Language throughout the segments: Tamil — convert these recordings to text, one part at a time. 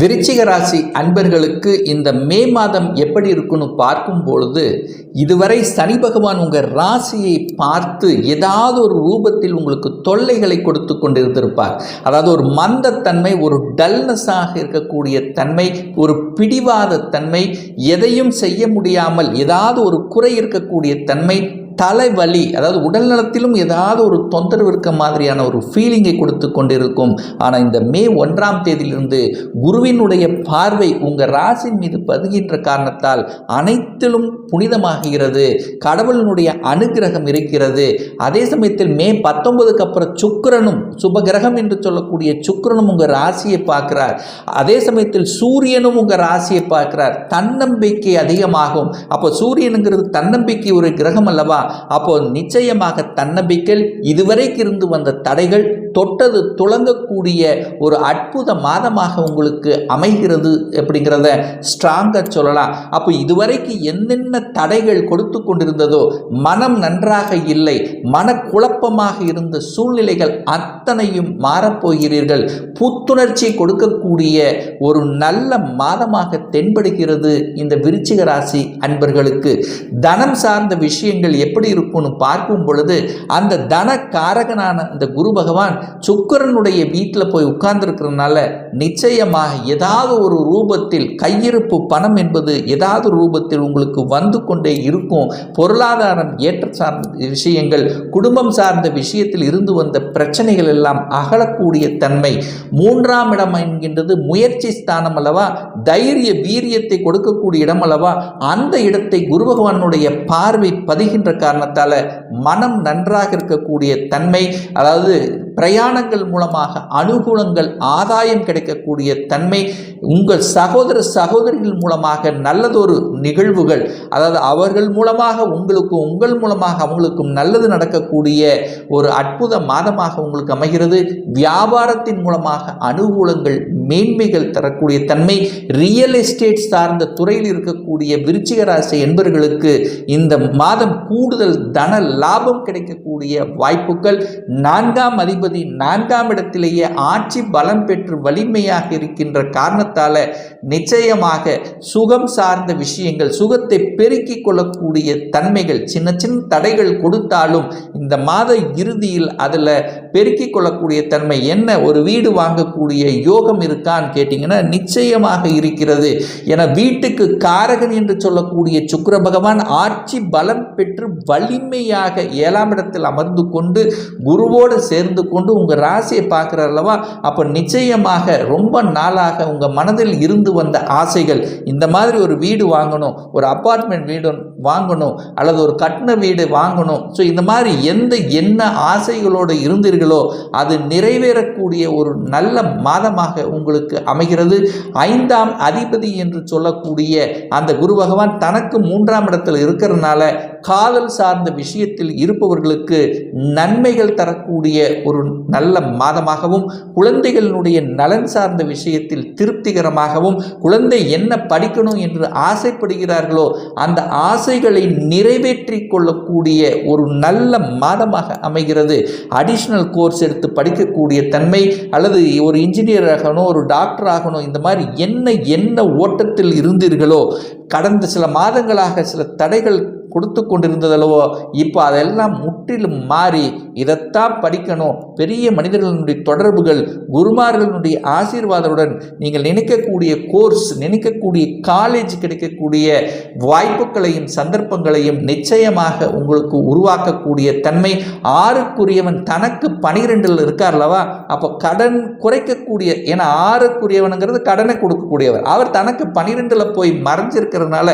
விருச்சிக ராசி அன்பர்களுக்கு இந்த மே மாதம் எப்படி இருக்குன்னு பார்க்கும் பொழுது இதுவரை சனி பகவான் உங்கள் ராசியை பார்த்து ஏதாவது ஒரு ரூபத்தில் உங்களுக்கு தொல்லைகளை கொடுத்து கொண்டிருந்திருப்பார். அதாவது ஒரு மந்தத்தன்மை ஒரு டல்னஸாக இருக்கக்கூடிய தன்மை ஒரு பிடிவாத தன்மை எதையும் செய்ய முடியாமல் ஏதாவது ஒரு குறை இருக்கக்கூடிய தன்மை தலைவலி அதாவது உடல் நலத்திலும் ஏதாவது ஒரு தொந்தரவு இருக்க மாதிரியான ஒரு ஃபீலிங்கை கொடுத்து கொண்டிருக்கும். ஆனால் இந்த மே ஒன்றாம் தேதியிலிருந்து குருவினுடைய பார்வை உங்கள் ராசின் மீது பதுகின்ற காரணத்தால் அனைத்திலும் புனிதமாகிறது. கடவுளினுடைய அனுகிரகம் இருக்கிறது. அதே சமயத்தில் மே பத்தொன்பதுக்கு அப்புறம் சுக்கரனும் சுபகிரகம் என்று சொல்லக்கூடிய சுக்கிரனும் உங்கள் ராசியை பார்க்கிறார். அதே சமயத்தில் சூரியனும் உங்கள் ராசியை பார்க்கிறார். தன்னம்பிக்கை அதிகமாகும். அப்போ சூரியனுங்கிறது தன்னம்பிக்கை ஒரு கிரகம் அல்லவா? அப்போ நிச்சயமாக தன்னம்பிக்கை இதுவரைக்கு இருந்து வந்த தடைகள் தொட்டது துளங்கக்கூடிய ஒரு அற்புத மாதமாக உங்களுக்கு அமைகிறது அப்படிங்கிறத ஸ்ட்ராங்காக சொல்லலாம். அப்போ இதுவரைக்கு என்னென்ன தடைகள் கொடுத்து கொண்டிருந்ததோ மனம் நன்றாக இல்லை மனக்குழப்பமாக இருந்த சூழ்நிலைகள் அத்தனையும் மாறப்போகிறீர்கள். புத்துணர்ச்சி கொடுக்கக்கூடிய ஒரு நல்ல மாதமாக தென்படுகிறது இந்த விருச்சிக ராசி அன்பர்களுக்கு. தனம் சார்ந்த விஷயங்கள் எப்படி இருக்கும்னு பார்க்கும் பொழுது அந்த தன காரகனான அந்த குரு பகவான் சுக்கரனுடைய வீட்டில் போய் உட்கார்ந்துருக்கிறதுனால நிச்சயமாக ஏதாவது ஒரு ரூபத்தில் கையிருப்பு பணம் என்பது ஏதாவது ரூபத்தில் உங்களுக்கு வந்து கொண்டே இருக்கும். பொருளாதாரம் ஏற்ற சார்ந்த விஷயங்கள் குடும்பம் சார்ந்த விஷயத்தில் இருந்து வந்த பிரச்சனைகள் எல்லாம் அகலக்கூடிய தன்மை மூன்றாம் இடம் என்கின்றது முயற்சி ஸ்தானம் அல்லவா தைரிய வீரியத்தை கொடுக்கக்கூடிய இடம் அல்லவா அந்த இடத்தை குரு பகவானுடைய பார்வை பதிகின்ற காரணத்தால் மனம் நன்றாக இருக்கக்கூடிய தன்மை அதாவது பிரயாணங்கள் மூலமாக அனுகூலங்கள் ஆதாயம் கிடைக்கக்கூடிய தன்மை உங்கள் சகோதர சகோதரிகள் மூலமாக நல்லதொரு நிகழ்வுகள் அதாவது அவர்கள் மூலமாக உங்களுக்கும் உங்கள் மூலமாக அவங்களுக்கும் நல்லது நடக்கக்கூடிய ஒரு அற்புத மாதமாக உங்களுக்கு அமைகிறது. வியாபாரத்தின் மூலமாக அனுகூலங்கள் மேன்மைகள் தரக்கூடிய தன்மை ரியல் எஸ்டேட் சார்ந்த துறையில் இருக்கக்கூடிய விருச்சிக ராசி என்பவர்களுக்கு இந்த மாதம் கூடுதல் தன லாபம் கிடைக்கக்கூடிய வாய்ப்புகள். நான்காம் அதிபதி நான்காம் இடத்திலேயே ஆட்சி பலம் பெற்று வலிமையாக இருக்கின்ற காரணத்தால் நிச்சயமாக சுகம் சார்ந்த விஷயங்கள் சுகத்தை பெருக்கிக் கொள்ளக்கூடிய தன்மைகள் சின்ன சின்ன தடைகள் கொடுத்தாலும் இந்த மாத இறுதியில் அதில் பெருக்கிக் கொள்ளக்கூடிய தன்மை என்ன? ஒரு வீடு வாங்கக்கூடிய யோகம் இருக்கான்னு கேட்டிங்கன்னா நிச்சயமாக இருக்கிறது. என வீட்டுக்கு காரகன் என்று சொல்லக்கூடிய சுக்கர பகவான் ஆட்சி பலம் பெற்று வலிமையாக ஏழாம் இடத்தில் அமர்ந்து கொண்டு குருவோடு சேர்ந்து கொண்டு உங்கள் ராசியை பார்க்குற அல்லவா அப்போ நிச்சயமாக ரொம்ப நாளாக உங்கள் மனதில் இருந்து வந்த ஆசைகள் இந்த மாதிரி ஒரு வீடு வாங்கணும் ஒரு அப்பார்ட்மெண்ட் வீடு வாங்கணும் அல்லது ஒரு கட்டின வீடு வாங்கணும். ஸோ இந்த மாதிரி எந்த என்ன ஆசைகளோடு இருந்தீர்களோ அது நிறைவேறக்கூடிய ஒரு நல்ல மாதமாக உங்களுக்கு அமைகிறது. ஐந்தாம் அதிபதி என்று சொல்லக்கூடிய அந்த குரு பகவான் தனக்கு மூன்றாம் இடத்தில் இருக்கிறதுனால காதல் சார்ந்த விஷயத்தில் இருப்பவர்களுக்கு நன்மைகள் தரக்கூடிய ஒரு நல்ல மாதமாகவும் குழந்தைகளினுடைய நலன் சார்ந்த விஷயத்தில் திருப்திகரமாகவும் குழந்தை என்ன படிக்கணும் என்று ஆசைப்படுகிறார்களோ அந்த ஆசை ஆசைகளை நிறைவேற்றி கொள்ளக்கூடிய ஒரு நல்ல மாதமாக அமைகிறது. அடிஷ்னல் கோர்ஸ் எடுத்து படிக்கக்கூடிய தன்மை அல்லது ஒரு இன்ஜினியர் ஆகணும் ஒரு டாக்டர் ஆகணும் இந்த மாதிரி என்ன என்ன ஓட்டத்தில் இருந்தீர்களோ கடந்த சில மாதங்களாக சில தடைகள் கொடுத்து கொண்டிருந்ததல்லவோ இப்போ அதெல்லாம் முற்றிலும் மாறி இதைத்தான் படிக்கணும். பெரிய மனிதர்களுடைய தொடர்புகள் குருமார்களுடைய ஆசீர்வாதத்துடன் நீங்கள் நினைக்கக்கூடிய கோர்ஸ் நினைக்கக்கூடிய காலேஜ் கிடைக்கக்கூடிய வாய்ப்புகளையும் சந்தர்ப்பங்களையும் நிச்சயமாக உங்களுக்கு உருவாக்கக்கூடிய தன்மை. ஆறுக்குரியவன் தனக்கு பனிரெண்டில் இருக்கார்லவா அப்போ கடன் குறைக்கக்கூடிய ஏன்னா ஆறுக்குரியவனுங்கிறது கடனை கொடுக்கக்கூடியவர். அவர் தனக்கு பனிரெண்டில் போய் மறைஞ்சிருக்கிறதுனால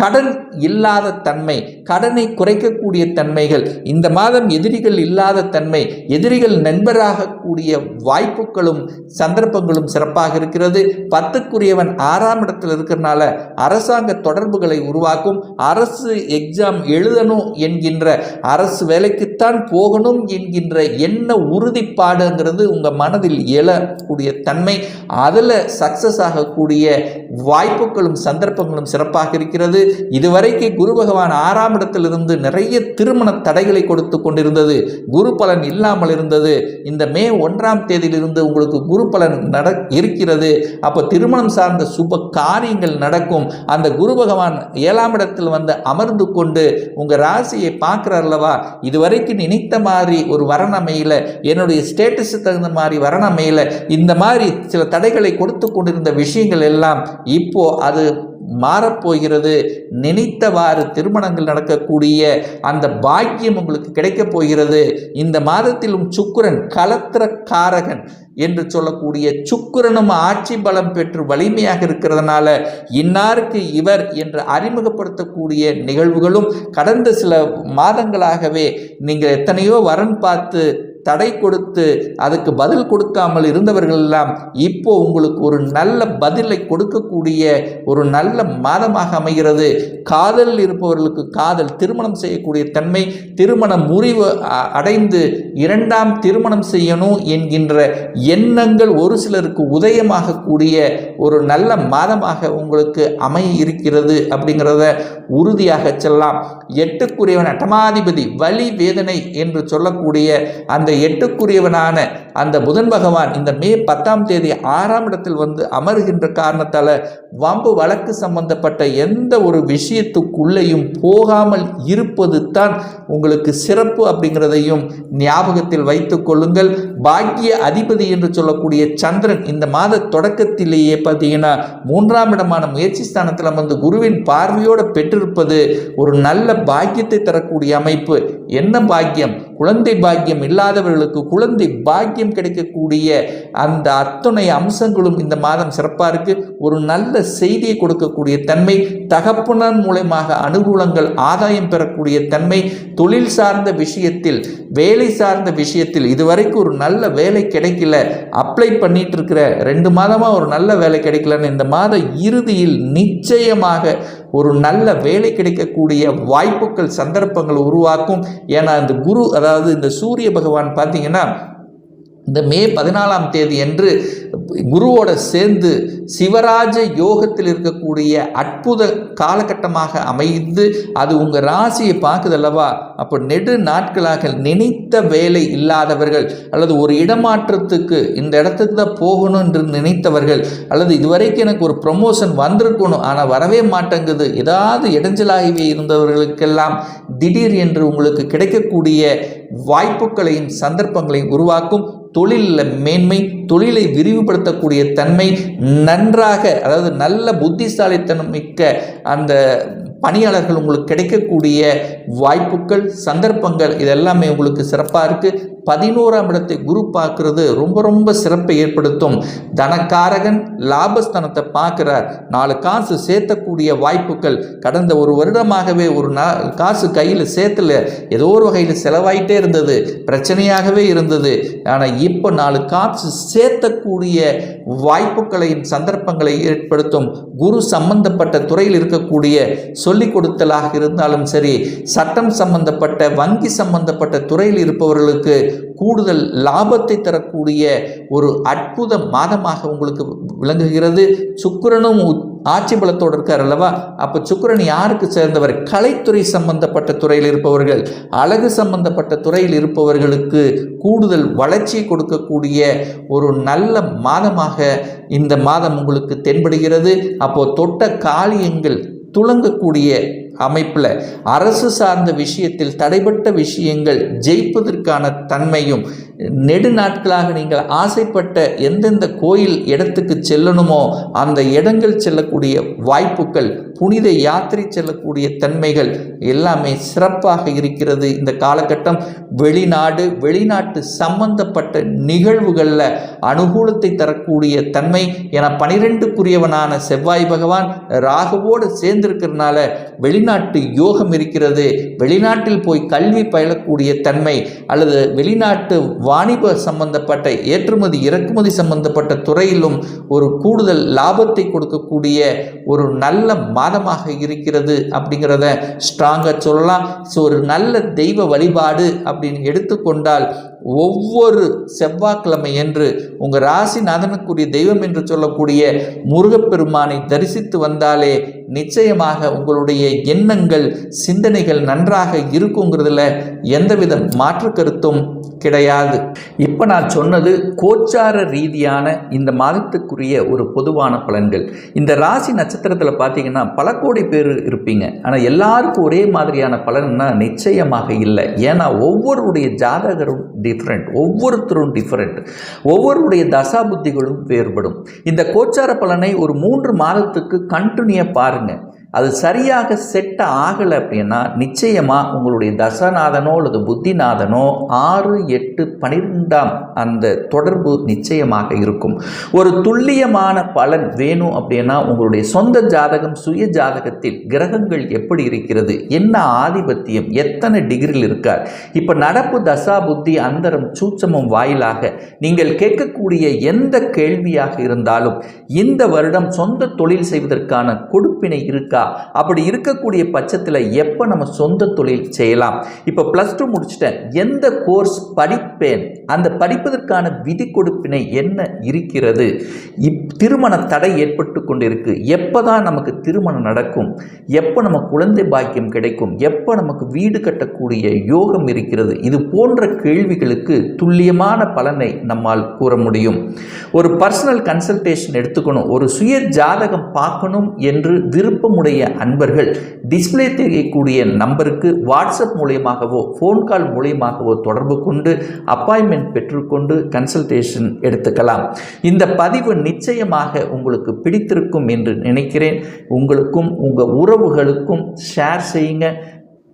கடன் இல்லாத தன்மை கடனை குறைக்கக்கூடிய தன்மைகள் இந்த மாதம் எதிரிகள் இல்லாத தன்மை எதிரிகள் நண்பராகக்கூடிய வாய்ப்புகளும் சந்தர்ப்பங்களும் சிறப்பாக இருக்கிறது. பத்துக்குரியவன் ஆறாம் இடத்தில் இருக்கிறனால அரசாங்க தொடர்புகளை உருவாக்கும் அரசு எக்ஸாம் எழுதணும் என்கின்ற அரசு வேலைக்குத்தான் போகணும் என்கின்ற என்ன உறுதிப்பாடுங்கிறது உங்கள் மனதில் எழக்கூடிய தன்மை. அதில் சக்ஸஸ் ஆகக்கூடிய வாய்ப்புகளும் சந்தர்ப்பங்களும் சிறப்பாக இருக்கிறது. இதுவரைக்கு குரு பகவான் ஆறாம் இடத்திலிருந்து நிறைய திருமண தடைகளை கொடுத்து கொண்டிருந்தது. குரு பலன் இல்லாமல் இருந்தது. இந்த மே ஒன்றாம் தேதியிலிருந்து உங்களுக்கு குரு பலன் நட இருக்கிறது. அப்போ திருமணம் சார்ந்த சுப காரியங்கள் நடக்கும். அந்த குரு பகவான் ஏழாம் இடத்தில் வந்து அமர்ந்து கொண்டு உங்கள் ராசியை பார்க்குறார் அல்லவா? இதுவரைக்கும் நினைத்த மாதிரி ஒரு வரணமையில் என்னுடைய ஸ்டேட்டஸுக்கு தகுந்த மாதிரி வரணமையில் இந்த மாதிரி சில தடைகளை கொடுத்து கொண்டிருந்த விஷயங்கள் எல்லாம் இப்போ அது மாறப்போகிறது. நினைத்தவாறு திருமணங்கள் நடக்கக்கூடிய அந்த பாக்கியம் உங்களுக்கு கிடைக்கப் போகிறது. இந்த மாதத்திலும் சுக்கிரன் கலத்திர காரகன் என்று சொல்லக்கூடிய சுக்குரனும் ஆட்சி பலம் பெற்று வலிமையாக இருக்கிறதுனால இன்னாருக்கு இவர் என்று அறிமுகப்படுத்தக்கூடிய நிகழ்வுகளும் கடந்த சில மாதங்களாகவே நீங்கள் எத்தனையோ வரன் பார்த்து தடை கொடுத்து அதுக்கு பதில் கொடுக்காமல் இருந்தவர்கள் எல்லாம் இப்போ உங்களுக்கு ஒரு நல்ல பதிலை கொடுக்கக்கூடிய ஒரு நல்ல மாதமாக அமைகிறது. காதலில் இருப்பவர்களுக்கு காதல் திருமணம் செய்யக்கூடிய தன்மை திருமண முறிவு அ- அடைந்து இரண்டாம் திருமணம் செய்யணும் என்கின்ற எண்ணங்கள் ஒரு சிலருக்கு உதயமாகக்கூடிய ஒரு நல்ல மாதமாக உங்களுக்கு அமைய இருக்கிறது அப்படிங்கிறத உறுதியாக செல்லலாம். எட்டுக்குரியவன் அட்டமாதிபதி வலி வேதனை என்று சொல்லக்கூடிய அந்த எட்டுக்குரியவனான அந்த புதன் பகவான் இந்த மே பத்தாம் தேதி ஆறாம் இடத்தில் வந்து அமருகின்ற காரணத்தால் வம்பு வழக்கு சம்பந்தப்பட்ட எந்த ஒரு விஷயத்துக்குள்ளேயும் போகாமல் இருப்பது தான் உங்களுக்கு சிறப்பு அப்படிங்கிறதையும் ஞாபகத்தில் வைத்துக் கொள்ளுங்கள். பாக்கிய அதிபதி என்று சொல்லக்கூடிய சந்திரன் இந்த மாத தொடக்கத்திலேயே பார்த்தீங்கன்னா மூன்றாம் இடமான முயற்சி ஸ்தானத்தில் வந்து குருவின் பார்வையோடு பெற்றிருப்பது ஒரு நல்ல பாக்கியத்தை தரக்கூடிய அமைப்பு. என்ன பாக்கியம்? குழந்தை பாக்கியம் இல்லாதவர்களுக்கு குழந்தை பாக்கியம் கிடைக்கக்கூடிய அந்த அத்துணை அம்சங்களும் இந்த மாதம் சிறப்பாக இருக்கு. ஒரு நல்ல செய்தியை கொடுக்கக்கூடிய தன்மை தகப்பனர் மூலயமாக அனுகூலங்கள் ஆதாயம் பெறக்கூடிய தன்மை தொழில் சார்ந்த விஷயத்தில் வேலை சார்ந்த விஷயத்தில் இதுவரைக்கும் ஒரு நல்ல வேலை கிடைக்கல. அப்ளை பண்ணிட்டு இருக்கிற ரெண்டு மாதமாக ஒரு நல்ல வேலை கிடைக்கலன்னு இந்த மாத இறுதியில் நிச்சயமாக ஒரு நல்ல வேலை கிடைக்கக்கூடிய வாய்ப்புகள் சந்தர்ப்பங்கள் உருவாக்கும். ஏன்னா இந்த குரு அதாவது இந்த சூரிய பகவான் பார்த்தீங்கன்னா இந்த மே பதினாலாம் தேதி என்று குருவோட சேர்ந்து சிவராஜ யோகத்தில் இருக்கக்கூடிய அற்புத காலகட்டமாக அமைந்து அது உங்கள் ராசியை பார்க்குதல்லவா அப்போ நெடு நாட்களாக நினைத்த வேலை இல்லாதவர்கள் அல்லது ஒரு இடமாற்றத்துக்கு இந்த இடத்துக்கு தான் போகணும் என்று நினைத்தவர்கள் அல்லது இதுவரைக்கும் எனக்கு ஒரு ப்ரொமோஷன் வந்திருக்கணும் ஆனால் வரவே மாட்டேங்குது. ஏதாவது இடைஞ்சலாகவே இருந்தவர்களுக்கெல்லாம் திடீர் என்று உங்களுக்கு கிடைக்கக்கூடிய வாய்ப்புகளையும் சந்தர்ப்பங்களையும் உருவாக்கும். தொழிலில் மேன்மை தொழிலை விரிவுபடுத்தக்கூடிய தன்மை நன்றாக அதாவது நல்ல புத்திசாலித்தனம் மிக்க அந்த பணியாளர்கள் உங்களுக்கு கிடைக்கக்கூடிய வாய்ப்புகள் சந்தர்ப்பங்கள் இதெல்லாமே உங்களுக்கு சிறப்பாக இருக்குது பதினோராம் இடத்தை குரு பார்க்கறது ரொம்ப ரொம்ப சிறப்பை ஏற்படுத்தும். தனக்காரகன் லாபஸ்தனத்தை பார்க்கிறார். நாலு காசு சேர்த்தக்கூடிய வாய்ப்புகள். கடந்த ஒரு வருடமாகவே ஒரு நா காசு கையில் சேர்த்துல. ஏதோ ஒரு வகையில் செலவாயிட்டே இருந்தது. பிரச்சனையாகவே இருந்தது. ஆனால் இப்போ நாலு காசு சேர்த்தக்கூடிய வாய்ப்புகளையும் சந்தர்ப்பங்களை ஏற்படுத்தும். குரு சம்பந்தப்பட்ட துறையில் இருக்கக்கூடிய சொல்லிக் கொடுத்தலாக இருந்தாலும் சரி சட்டம் சம்பந்தப்பட்ட வங்கி சம்பந்தப்பட்ட துறையில் இருப்பவர்களுக்கு கூடுதல் லாபத்தை தரக்கூடிய ஒரு அற்புத மாதமாக உங்களுக்கு விளங்குகிறது. சுக்கிரனும் ஆட்சி பலத்தோடு இருக்கார் அல்லவா? அப்போ சுக்கிரன் யாருக்கு சேர்ந்தவர்? கலைத்துறை சம்பந்தப்பட்ட துறையில் இருப்பவர்கள். அழகு சம்பந்தப்பட்ட துறையில் இருப்பவர்களுக்கு கூடுதல் வளர்ச்சியை கொடுக்கக்கூடிய ஒரு நல்ல மாதமாக இந்த மாதம் உங்களுக்கு தென்படுகிறது. அப்போது தொட்ட காரியங்கள் துளங்கக்கூடிய அமைப்பில் அரசு சார்ந்த விஷயத்தில் தடைப்பட்ட விஷயங்கள் ஜெயிப்பதற்கான தன்மையும் நெடு நாட்களாக நீங்கள் ஆசைப்பட்ட எந்தெந்த கோயில் இடத்துக்கு செல்லணுமோ அந்த இடங்கள் செல்லக்கூடிய வாய்ப்புகள் புனித யாத்திரை செல்லக்கூடிய தன்மைகள் எல்லாமே சிறப்பாக இருக்கிறது. இந்த காலகட்டம் வெளிநாடு வெளிநாட்டு சம்பந்தப்பட்ட நிகழ்வுகளில் அனுகூலத்தை தரக்கூடிய தன்மை என பனிரெண்டுக்குரியவனான செவ்வாய் பகவான் ராகுவோடு சேர்ந்திருக்கிறதுனால வெளிநாட்டு யோகம் இருக்கிறது. வெளிநாட்டில் போய் கல்வி பயிலக்கூடிய தன்மை அல்லது வெளிநாட்டு வாணிப சம்பந்தப்பட்ட ஏற்றுமதி இறக்குமதி சம்பந்தப்பட்ட துறையிலும் ஒரு கூடுதல் லாபத்தை கொடுக்கக்கூடிய ஒரு நல்ல மாதமாக இருக்கிறது அப்படிங்கிறத ஸ்ட்ராங்காக சொல்லலாம். ஸோ ஒரு நல்ல தெய்வ வழிபாடு அப்படின்னு எடுத்துக்கொண்டால் ஒவ்வொரு செவ்வாய்க்கிழமை என்று உங்கள் ராசிநாதனுக்குரிய தெய்வம் என்று சொல்லக்கூடிய முருகப்பெருமானை தரிசித்து வந்தாலே நிச்சயமாக உங்களுடைய எண்ணங்கள் சிந்தனைகள் நன்றாக இருக்குங்கிறதுல எந்தவித மாற்று கருத்தும் கிடையாது. இப்போ நான் சொன்னது கோச்சார ரீதியான இந்த மாதத்துக்குரிய ஒரு பொதுவான பலன்கள். இந்த ராசி நட்சத்திரத்தில் பார்த்தீங்கன்னா பல கோடி பேர் இருப்பீங்க. ஆனால் எல்லாருக்கும் ஒரே மாதிரியான பலன்னா நிச்சயமாக இல்லை. ஏன்னா ஒவ்வொருடைய ஜாதகரும் டிஃப்ரெண்ட் ஒவ்வொருத்தரும் டிஃப்ரெண்ட் ஒவ்வொருடைய தசா புத்திகளும் வேறுபடும். இந்த கோச்சார பலனை ஒரு மூன்று மாதத்துக்கு கண்டினியூ பாருங்கள் அது சரியாக செட் ஆகலை அப்படின்னா நிச்சயமாக உங்களுடைய தசநாதனோ அல்லது புத்திநாதனோ ஆறு எட்டு பனிரெண்டாம் அந்த தொடர்பு நிச்சயமாக இருக்கும். ஒரு துல்லியமான பலன் வேணும் அப்படின்னா உங்களுடைய சொந்த ஜாதகம் சுய ஜாதகத்தில் கிரகங்கள் எப்படி இருக்கிறது என்ன ஆதிபத்தியம் எத்தனை டிகிரியில் இருக்கார். இப்போ நடப்பு தசா புத்தி அந்தரம் சூட்சமும் வாயிலாக நீங்கள் கேட்கக்கூடிய எந்த கேள்வியாக இருந்தாலும் இந்த வருடம் சொந்த தொழில் செய்வதற்கான கொடுப்பினை இருக்கா அப்படி இருக்கக்கூடிய பட்சத்தில் எப்போ நம்ம சொந்த தொழில் செய்யலாம்? இப்போ ப்ளஸ் டூ முடிச்சுட்டேன். எந்த கோர்ஸ் படிப்பேன்? அந்த படிப்பதற்கான விதி கொடுப்பினை என்ன இருக்கிறது? இப் திருமண தடை ஏற்பட்டு கொண்டிருக்கு. எப்போ தான் நமக்கு திருமணம் நடக்கும்? எப்போ நம்ம குழந்தை பாக்கியம் கிடைக்கும்? எப்போ நமக்கு வீடு கட்டக்கூடிய யோகம் இருக்கிறது? இது போன்ற கேள்விகளுக்கு துல்லியமான பலனை நம்மால் கூற முடியும். ஒரு பர்சனல் கன்சல்டேஷன் எடுத்துக்கணும். ஒரு சுய ஜாதகம் பார்க்கணும் என்று விருப்பமுடைய அன்பர்கள் டிஸ்பிளே தெரியக்கூடிய நம்பருக்கு வாட்ஸ்அப் மூலியமாகவோ ஃபோன் கால் மூலியமாகவோ தொடர்பு கொண்டு அப்பாயின்மெண்ட் பெற்றுக்கொண்டு கன்சல்டேஷன் எடுத்துக்கலாம். இந்த பதிவு நிச்சயமாக உங்களுக்கு பிடித்திருக்கும் என்று நினைக்கிறேன். உங்களுக்கும் உங்கள் உறவுகளுக்கும் ஷேர் செய்யுங்க.